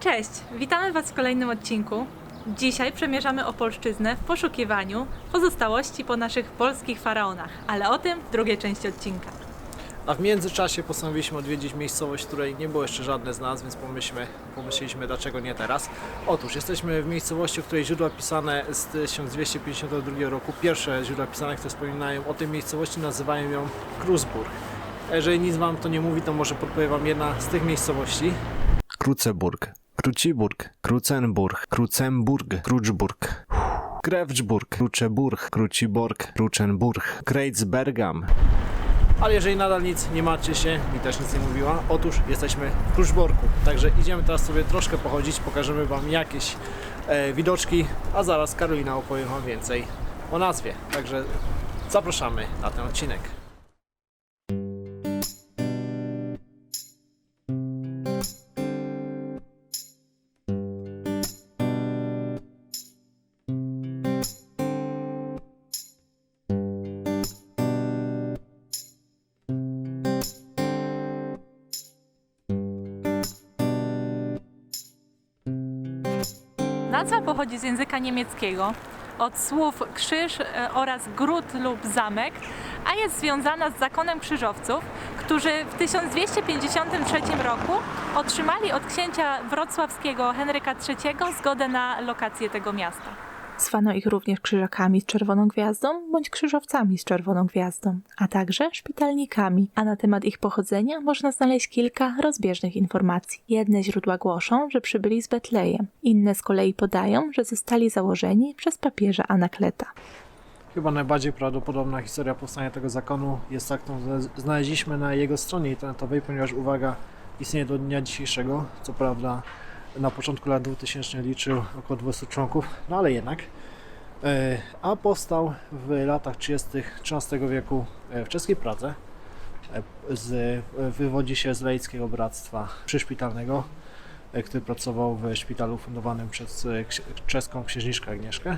Cześć, witamy Was w kolejnym odcinku. Dzisiaj przemierzamy Opolszczyznę w poszukiwaniu pozostałości po naszych polskich faraonach, ale o tym w drugiej części odcinka. A w międzyczasie postanowiliśmy odwiedzić miejscowość, w której nie było jeszcze żadne z nas, więc pomyślmy, pomyśleliśmy, dlaczego nie teraz. Otóż jesteśmy w miejscowości, w której źródła pisane z 1252 roku, pierwsze źródła pisane, które wspominają o tej miejscowości, nazywają ją Kruzburg. A Jeżeli nic Wam to nie mówi, to może podpowiem Wam jedna z tych miejscowości. Kruceburg, Kruciburg, Krucenburg, Krucemburg, Kruczburg, Krewczburg, Kruczeburg, Kruciborg, Kruczenburg, Kreuzbergam, ale jeżeli nadal nic nie macie się, mi też nic nie mówiła, otóż jesteśmy w Kruszborku. Także idziemy teraz sobie troszkę pochodzić, pokażemy Wam jakieś e, widoczki, a zaraz Karolina opowie Wam więcej o nazwie. Także zapraszamy na ten odcinek. Nazwa pochodzi z języka niemieckiego od słów krzyż e, oraz gród lub zamek, a jest związana z zakonem krzyżowców, którzy w 1253 roku otrzymali od księcia wrocławskiego Henryka III zgodę na lokację tego miasta. Zwano ich również krzyżakami z czerwoną gwiazdą bądź krzyżowcami z czerwoną gwiazdą, a także szpitalnikami, a na temat ich pochodzenia można znaleźć kilka rozbieżnych informacji. Jedne źródła głoszą, że przybyli z Betlejem, inne z kolei podają, że zostali założeni przez papieża Anakleta. Chyba najbardziej prawdopodobna historia powstania tego zakonu jest ta, którą zna- znaleźliśmy na jego stronie internetowej, ponieważ uwaga, istnieje do dnia dzisiejszego. Co prawda na początku lat 2000 liczył około 200 członków, no ale jednak. E, A powstał w latach 30. XIII wieku e, w czeskiej Pradze. E, Z, wywodzi się z Lejckiego Bractwa Przyszpitalnego, który pracował w szpitalu fundowanym przez czeską księżniczkę Agnieszkę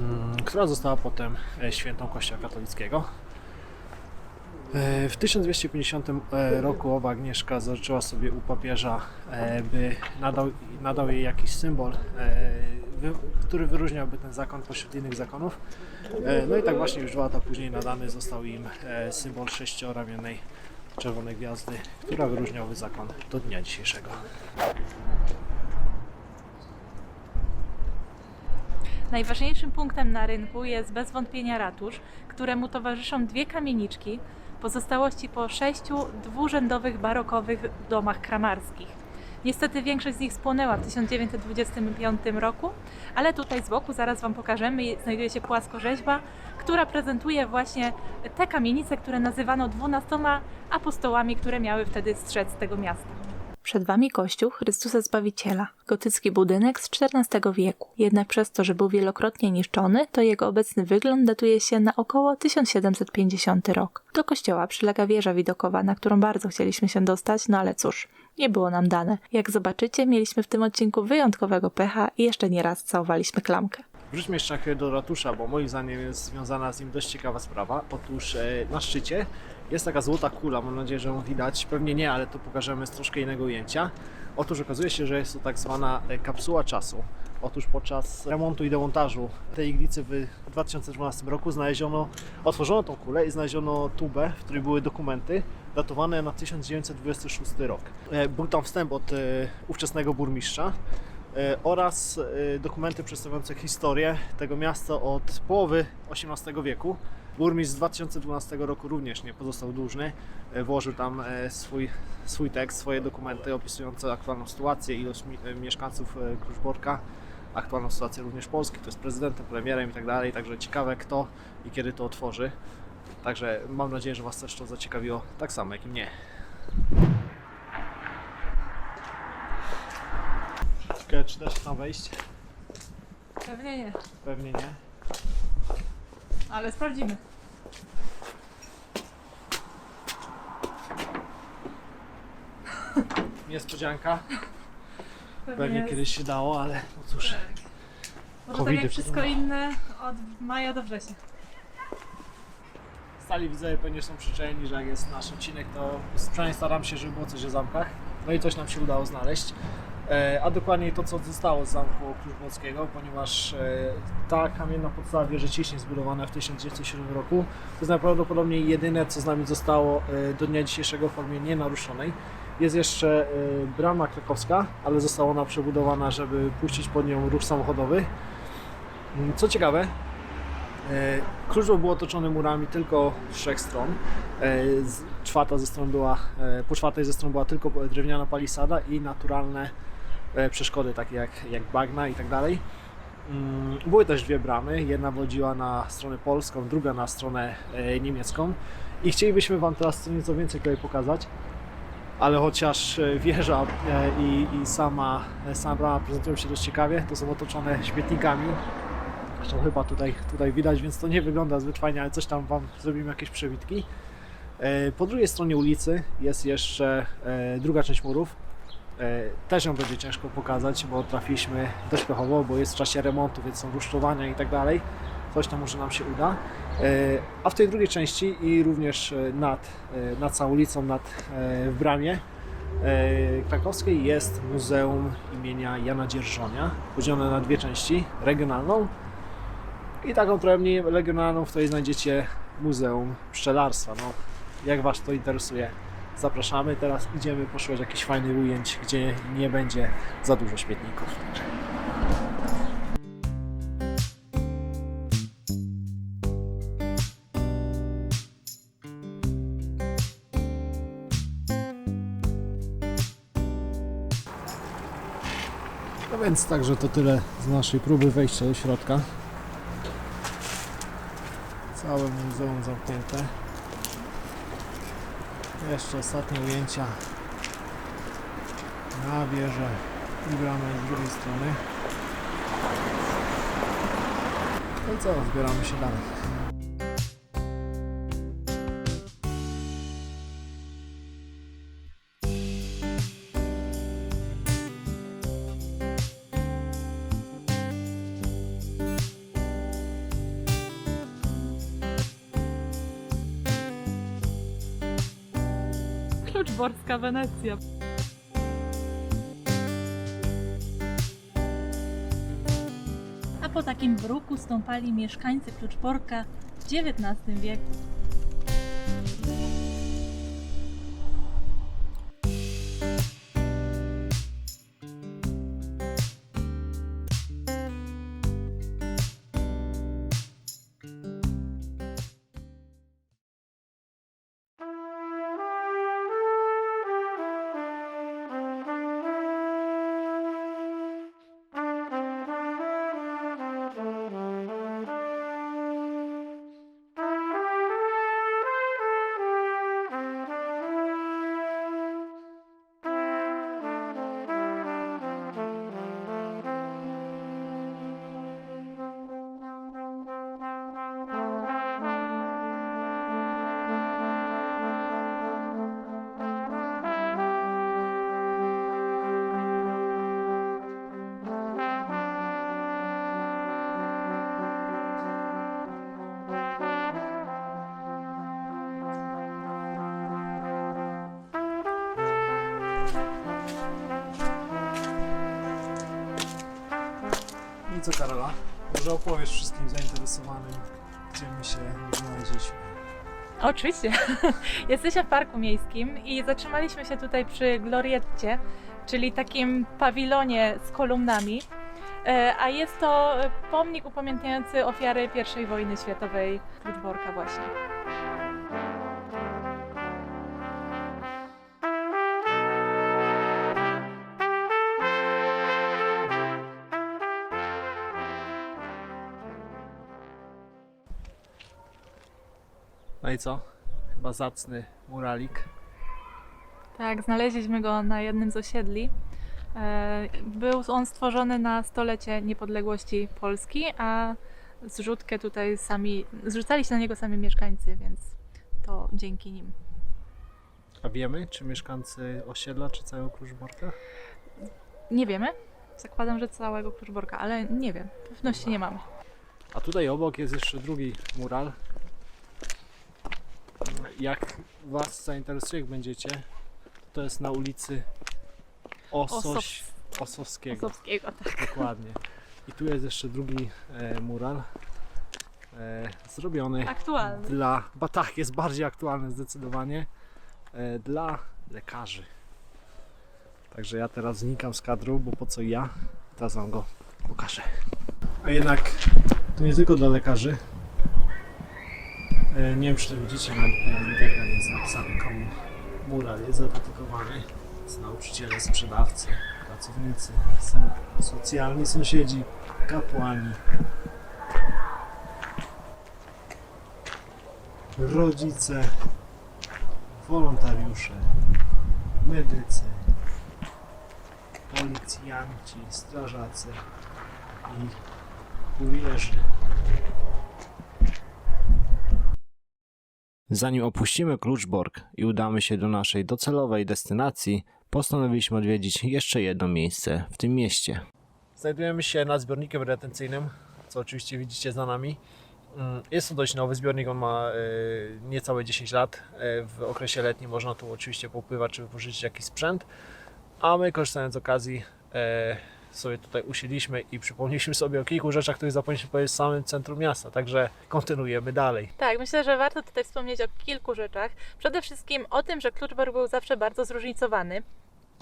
mm, która została potem świętą Kościoła katolickiego. E, W 1250 e, roku owa Agnieszka zażyczyła sobie u papieża, e, by nadał, nadał jej jakiś symbol, który wyróżniałby ten zakon pośród innych zakonów. No i tak właśnie już dwa lata później nadany został im symbol sześcioramiennej czerwonej gwiazdy, która wyróżniały zakon do dnia dzisiejszego. Najważniejszym punktem na rynku jest bez wątpienia ratusz, któremu towarzyszą dwie kamieniczki, pozostałości po sześciu dwurzędowych barokowych domach kramarskich. Niestety większość z nich spłonęła w 1925 roku, ale tutaj z boku zaraz Wam pokażemy, znajduje się płaskorzeźba, która prezentuje właśnie te kamienice, które nazywano dwunastoma apostołami, które miały wtedy strzec tego miasta. Przed wami kościół Chrystusa Zbawiciela, gotycki budynek z XIV wieku. Jednak przez to, że był wielokrotnie niszczony, to jego obecny wygląd datuje się na około 1750 rok. Do kościoła przylega wieża widokowa, na którą bardzo chcieliśmy się dostać, no ale cóż, nie było nam dane. Jak zobaczycie, mieliśmy w tym odcinku wyjątkowego pecha i jeszcze nie raz całowaliśmy klamkę. Wróćmy jeszcze do ratusza, bo moim zdaniem jest związana z nim dość ciekawa sprawa. Otóż e, na szczycie jest taka złota kula, mam nadzieję, że ją widać. Pewnie nie, ale to pokażemy z troszkę innego ujęcia. Otóż okazuje się, że jest to tak zwana e, kapsuła czasu. Otóż podczas remontu i demontażu tej iglicy w 2012 roku znaleziono, otworzono tą kulę i znaleziono tubę, w której były dokumenty datowane na 1926 rok. E, Był tam wstęp od e, ówczesnego burmistrza, oraz dokumenty przedstawiające historię tego miasta od połowy XVIII wieku. Burmistrz z 2012 roku również nie pozostał dłużny. E, Włożył tam e, swój, swój tekst, swoje dokumenty opisujące aktualną sytuację, ilość e, mieszkańców Kruszborka, aktualną sytuację również Polski, to jest prezydentem, premierem i tak dalej. Także ciekawe kto i kiedy to otworzy. Także mam nadzieję, że Was też to zaciekawiło tak samo jak i mnie. Ciekawe, czy da się tam wejść? Pewnie nie, Pewnie nie. Ale sprawdzimy. Niespodzianka. Pewnie jest. kiedyś się dało, ale no cóż. Może tak Covidy jak wszystko inne od maja do września. Stali widzowie pewnie są przyczajeni, że jak jest nasz odcinek, to przynajmniej staram się, żeby było coś o zamkach. No i coś nam się udało znaleźć. E, A dokładniej to, co zostało z zamku Kluczborskiego, ponieważ e, ta kamienna podstawa wieży ciśnie zbudowana w 1907 roku to jest najprawdopodobniej jedyne, co z nami zostało e, do dnia dzisiejszego w formie nienaruszonej. Jest jeszcze brama krakowska, ale została ona przebudowana, żeby puścić pod nią ruch samochodowy. Mm, Co ciekawe, e, Kluczbo był otoczony murami tylko z trzech stron. Czwarta ze stron była, po czwartej ze stron była tylko drewniana palisada i naturalne przeszkody, takie jak, jak bagna i tak dalej. Mm, Były też dwie bramy. Jedna wodziła na stronę polską, druga na stronę e, niemiecką. I chcielibyśmy Wam teraz co nieco więcej tutaj pokazać. Ale chociaż e, wieża e, i, i sama, e, sama brama prezentują się dość ciekawie, to są otoczone śmietnikami. Zresztą chyba tutaj, tutaj widać, więc to nie wygląda zbyt fajnie, ale coś tam Wam zrobimy jakieś przewitki. E, Po drugiej stronie ulicy jest jeszcze e, druga część murów. E, Też ją będzie ciężko pokazać, bo trafiliśmy dość pechowo, bo jest w czasie remontu, więc są rusztowania i tak dalej. Coś tam może nam się uda. E, A w tej drugiej części i również e, nad, nad całą ulicą, nad, w bramie krakowskiej jest Muzeum imienia Jana Dzierżonia, podzielone na dwie części, regionalną i taką trochę mniej regionalną, w której znajdziecie Muzeum Pszczelarstwa. No, jak Was to interesuje, zapraszamy. Teraz idziemy poszukać jakichś fajnych ujęć, gdzie nie będzie za dużo śmietników. No więc także to tyle z naszej próby wejścia do środka. Całe muzeum zamknięte. Jeszcze ostatnie ujęcia na wieżę i bramę z drugiej strony. No co, zbieramy się dalej. Kluczborska Wenecja. A po takim bruku stąpali mieszkańcy Kluczborka w XIX wieku. I co Karola? Może opowiesz wszystkim zainteresowanym, gdzie my się znaleźliśmy. Oczywiście. Jesteśmy w parku miejskim i zatrzymaliśmy się tutaj przy Glorietcie, czyli takim pawilonie z kolumnami. E, A jest to pomnik upamiętniający ofiary I wojny światowej Kluczborka właśnie. No i co? Chyba zacny muralik. Tak, znaleźliśmy go na jednym z osiedli. E, Był on stworzony na stolecie niepodległości Polski, a zrzutkę tutaj sami, zrzucali się na niego sami mieszkańcy, więc to dzięki nim. A wiemy, czy mieszkańcy osiedla, czy całego Kruszborka? Nie wiemy. Zakładam, że całego Kluczborka, ale nie wiem. Pewności nie mamy. A tutaj obok jest jeszcze drugi mural. Jak Was zainteresuje, jak będziecie, to jest na ulicy Osoś, Osowskiego. Osowskiego. Tak. Dokładnie. I tu jest jeszcze drugi e, mural. E, zrobiony Aktualny. dla, bo tak, jest bardziej aktualny zdecydowanie, e, dla lekarzy. Także ja teraz znikam z kadru, bo po co ja? Teraz wam go pokażę. A jednak to nie tylko dla lekarzy. E, nie wiem, czy to widzicie, na internet jest napisane komu mural jest zadedykowany. Z nauczyciele, sprzedawcy, pracownicy, socjalni sąsiedzi, kapłani, rodzice, wolontariusze, medycy, policjanci, strażacy i kurierzy. Zanim opuścimy Kluczborg i udamy się do naszej docelowej destynacji, postanowiliśmy odwiedzić jeszcze jedno miejsce w tym mieście. Znajdujemy się nad zbiornikiem retencyjnym, co oczywiście widzicie za nami. Mm, Jest to dość nowy zbiornik, on ma e, niecałe 10 lat. E, W okresie letnim można tu oczywiście popływać czy wypożyczyć jakiś sprzęt, a my korzystając z okazji e, sobie tutaj usiedliśmy i przypomnieliśmy sobie o kilku rzeczach, których zapomnieliśmy powiedzieć w samym centrum miasta, także kontynuujemy dalej. Tak, myślę, że warto tutaj wspomnieć o kilku rzeczach. Przede wszystkim o tym, że Kluczbork był zawsze bardzo zróżnicowany.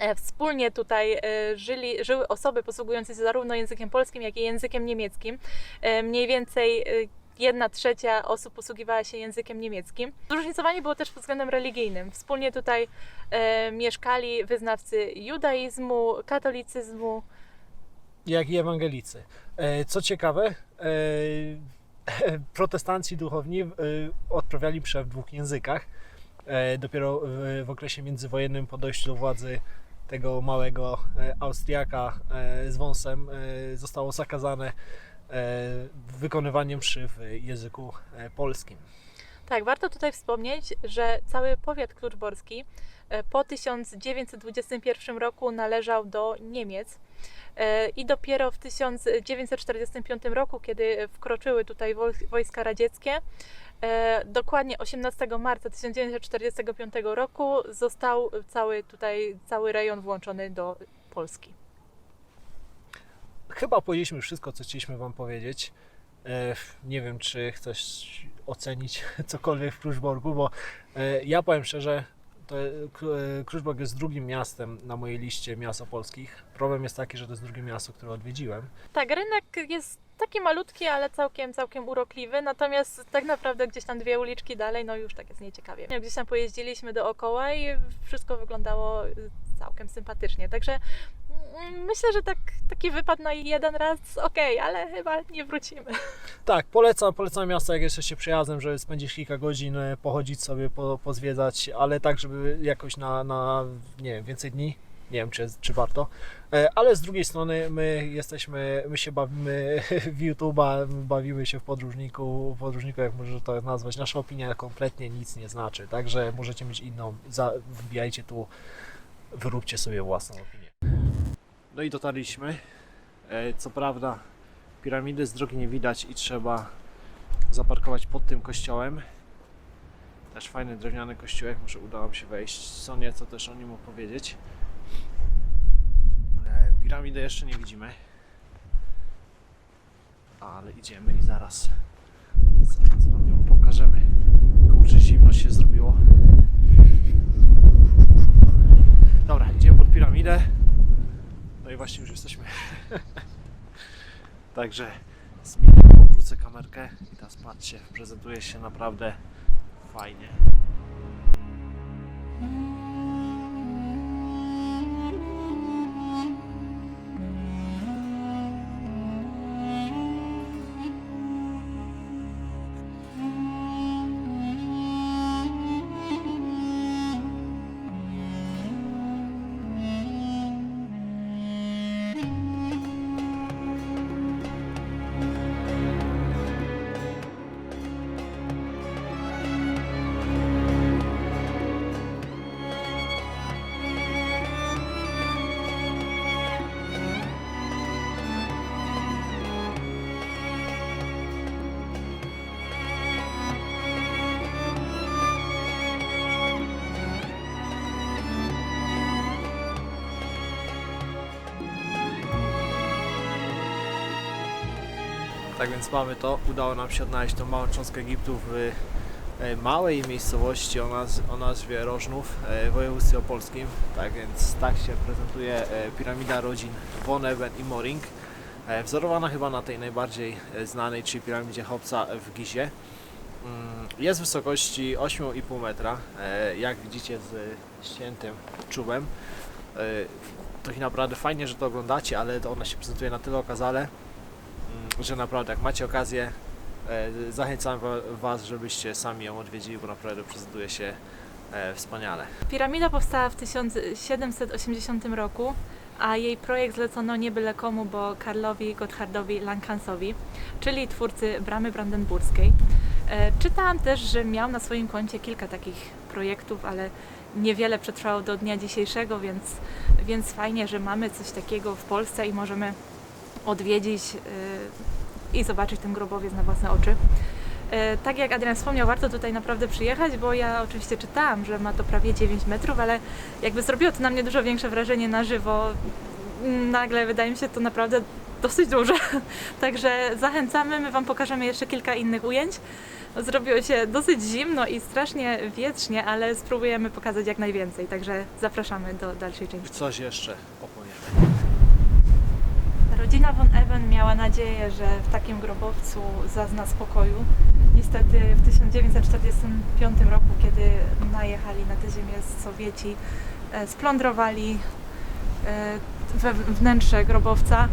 E, Wspólnie tutaj e, żyli, żyły osoby posługujące się zarówno językiem polskim, jak i językiem niemieckim. E, Mniej więcej jedna trzecia osób posługiwała się językiem niemieckim. Zróżnicowanie było też pod względem religijnym. Wspólnie tutaj e, mieszkali wyznawcy judaizmu, katolicyzmu, jak i ewangelicy. E, Co ciekawe, e, protestanci duchowni e, odprawiali msze w dwóch językach. Dopiero w, okresie międzywojennym po dojściu do władzy tego małego Austriaka z wąsem zostało zakazane e, wykonywanie mszy w języku polskim. Tak, warto tutaj wspomnieć, że cały powiat kluczborski e, po 1921 roku należał do Niemiec e, i dopiero w 1945 roku, kiedy wkroczyły tutaj woj- wojska radzieckie, e, dokładnie 18 marca 1945 roku został cały tutaj cały rejon włączony do Polski. Chyba powiedzieliśmy wszystko, co chcieliśmy Wam powiedzieć. E, Nie wiem, czy chcesz ocenić cokolwiek w Kruszborgu, bo e, ja powiem szczerze, to e, jest drugim miastem na mojej liście miast opolskich. Problem jest taki, że to jest drugie miasto, które odwiedziłem. Tak, rynek jest taki malutki, ale całkiem, całkiem urokliwy, natomiast tak naprawdę gdzieś tam dwie uliczki dalej, no już tak jest nieciekawie. Gdzieś tam pojeździliśmy dookoła i wszystko wyglądało całkiem sympatycznie, także mm, myślę, że tak, taki wypad na jeden raz okej, ale chyba nie wrócimy. Tak, polecam, polecam miasto, jak jesteście przyjazdem, żeby spędzić kilka godzin, e, pochodzić sobie, po, pozwiedzać, ale tak, żeby jakoś na, na nie wiem, więcej dni. Nie wiem, czy, czy warto. E, Ale z drugiej strony my jesteśmy, my się bawimy w YouTube'a, bawimy się w podróżniku, podróżniku, jak może to nazwać. Nasza opinia kompletnie nic nie znaczy, także możecie mieć inną, za, wbijajcie tu, wyróbcie sobie własną opinię. No i dotarliśmy. E, Co prawda piramidy z drogi nie widać i trzeba zaparkować pod tym kościołem. Też fajny drewniany kościółek, może udało mi się wejść. Co nieco też o nim opowiedzieć. E, Piramidę jeszcze nie widzimy. Ale idziemy i zaraz, zaraz wam ją pokażemy. Kurczę, zimno się zrobiło. Dobra, idziemy pod piramidę. No i właśnie już jesteśmy. Także zmienię, obrócę kamerkę i teraz patrzcie, prezentuje się naprawdę fajnie. Tak więc mamy to. Udało nam się odnaleźć tą małą cząstkę Egiptu w e, małej miejscowości o, naz- o nazwie Rożnów e, w województwie opolskim. Tak więc tak się prezentuje e, piramida rodzin Von Eben i Moring. Wzorowana chyba na tej najbardziej znanej, czyli piramidzie Chopca w Gizie. Mm, Jest wysokości 8,5 metra, jak widzicie z ściętym czubem. To naprawdę fajnie, że to oglądacie, ale ona się prezentuje na tyle okazale, że naprawdę jak macie okazję, e, zachęcam wa- Was, żebyście sami ją odwiedzili, bo naprawdę prezentuje się e, wspaniale. Piramida powstała w 1780 roku, a jej projekt zlecono nie byle komu, bo Karlowi Gotthardowi Lankansowi, czyli twórcy Bramy Brandenburskiej. E, Czytałam też, że miał na swoim koncie kilka takich projektów, ale niewiele przetrwało do dnia dzisiejszego, więc, więc fajnie, że mamy coś takiego w Polsce i możemy odwiedzić e, i zobaczyć ten grobowiec na własne oczy. E, Tak jak Adrian wspomniał, warto tutaj naprawdę przyjechać, bo ja oczywiście czytałam, że ma to prawie 9 metrów, ale jakby zrobiło to na mnie dużo większe wrażenie na żywo. Nagle wydaje mi się to naprawdę dosyć duże. Także zachęcamy, my Wam pokażemy jeszcze kilka innych ujęć. Zrobiło się dosyć zimno i strasznie wietrznie, ale spróbujemy pokazać jak najwięcej, także zapraszamy do dalszej części. Coś jeszcze opowiem. Rodzina von Eben miała nadzieję, że w takim grobowcu zazna spokoju. Niestety w 1945 roku, kiedy najechali na tę ziemię Sowieci, e, splądrowali e, wnętrze grobowca.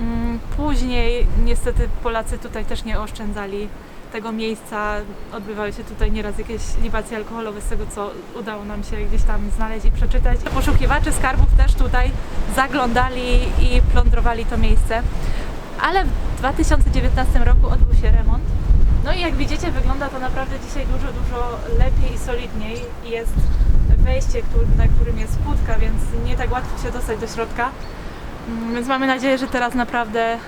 Mm, Później niestety Polacy tutaj też nie oszczędzali tego miejsca. Odbywały się tutaj nieraz jakieś libacje alkoholowe z tego, co udało nam się gdzieś tam znaleźć i przeczytać. Poszukiwacze skarbów też tutaj zaglądali i plądrowali to miejsce. Ale w 2019 roku odbył się remont. No i jak widzicie, wygląda to naprawdę dzisiaj dużo, dużo lepiej i solidniej. Jest wejście, na którym jest kłódka, więc nie tak łatwo się dostać do środka. Mm, Więc mamy nadzieję, że teraz naprawdę e,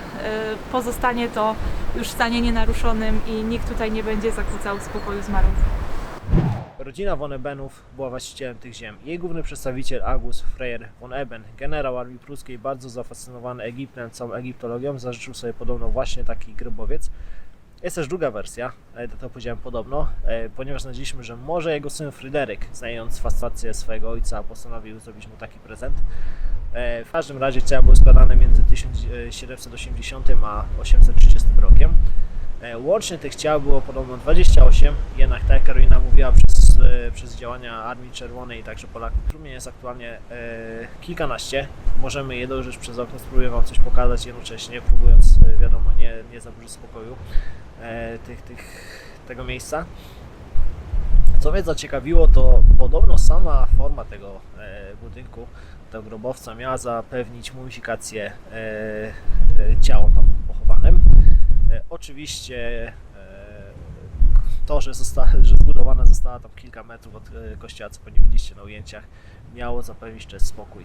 pozostanie to już w stanie nienaruszonym i nikt tutaj nie będzie zakłócał spokoju zmarłych. Rodzina von Ebenów była właścicielem tych ziem. Jej główny przedstawiciel August Freyer von Eben, generał armii pruskiej, bardzo zafascynowany Egiptem, całą egiptologią, zażyczył sobie podobno właśnie taki grobowiec. Jest też druga wersja, e, to powiedziałem podobno, e, ponieważ znaleźliśmy, że może jego syn Fryderyk, znając fascynację swojego ojca, postanowił zrobić mu taki prezent. E, W każdym razie ciała były składane między 1780 a 830 rokiem. E, Łącznie tych ciał było podobno 28, jednak tak jak Karolina mówiła, przez, e, przez działania Armii Czerwonej i także Polaków, trumien jest aktualnie e, kilkanaście. Możemy je dojrzeć przez okno, spróbuję Wam coś pokazać jednocześnie, próbując, wiadomo, nie, nie zaburzyć spokoju e, tych, tych, tego miejsca. Co mnie zaciekawiło, to podobno sama forma tego e, budynku, tego grobowca miała zapewnić mumifikację e, e, ciał tam pochowanym. E, Oczywiście to, że, zosta, że zbudowana została tam kilka metrów od kościoła, co pewnie widzieliście na ujęciach, miało zapewnić też spokój,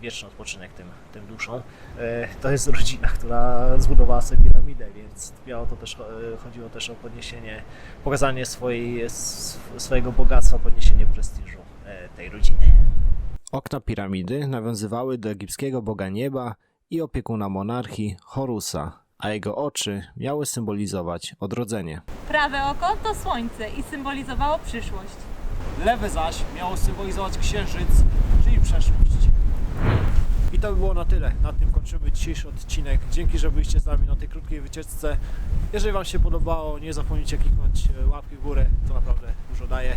wieczny odpoczynek tym, tym duszom. To jest rodzina, która zbudowała sobie piramidę, więc miało to też, chodziło też o podniesienie, pokazanie swojej, swojego bogactwa, podniesienie prestiżu tej rodziny. Okna piramidy nawiązywały do egipskiego boga nieba i opiekuna monarchii Horusa, a jego oczy miały symbolizować odrodzenie. Prawe oko to słońce i symbolizowało przyszłość. Lewe zaś miało symbolizować księżyc, czyli przeszłość. I to by było na tyle. Na tym kończymy dzisiejszy odcinek. Dzięki, że byliście z nami na tej krótkiej wycieczce. Jeżeli Wam się podobało, nie zapomnijcie kliknąć e, łapki w górę. To naprawdę dużo daje.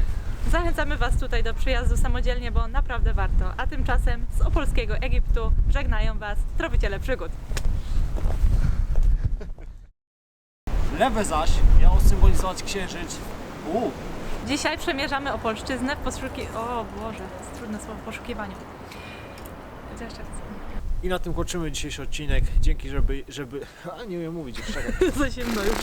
Zachęcamy Was tutaj do przyjazdu samodzielnie, bo naprawdę warto. A tymczasem z opolskiego Egiptu żegnają Was tropiciele przygód. Lewe zaś miało symbolizować księżyc. U, Dzisiaj przemierzamy Opolszczyznę w poszuki... O Boże, to jest trudne słowo w poszukiwaniu. Jeszcze raz. I na tym kończymy dzisiejszy odcinek. Dzięki, żeby. żeby... A nie umiem mówić jeszcze. Za zimno już.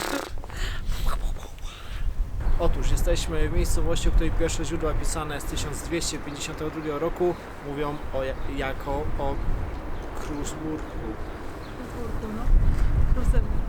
Otóż jesteśmy w miejscowości, o której pierwsze źródła pisane z 1252 roku mówią o, ja- jako o Kruzburgu. Kurku, no. Kruzburg, tak.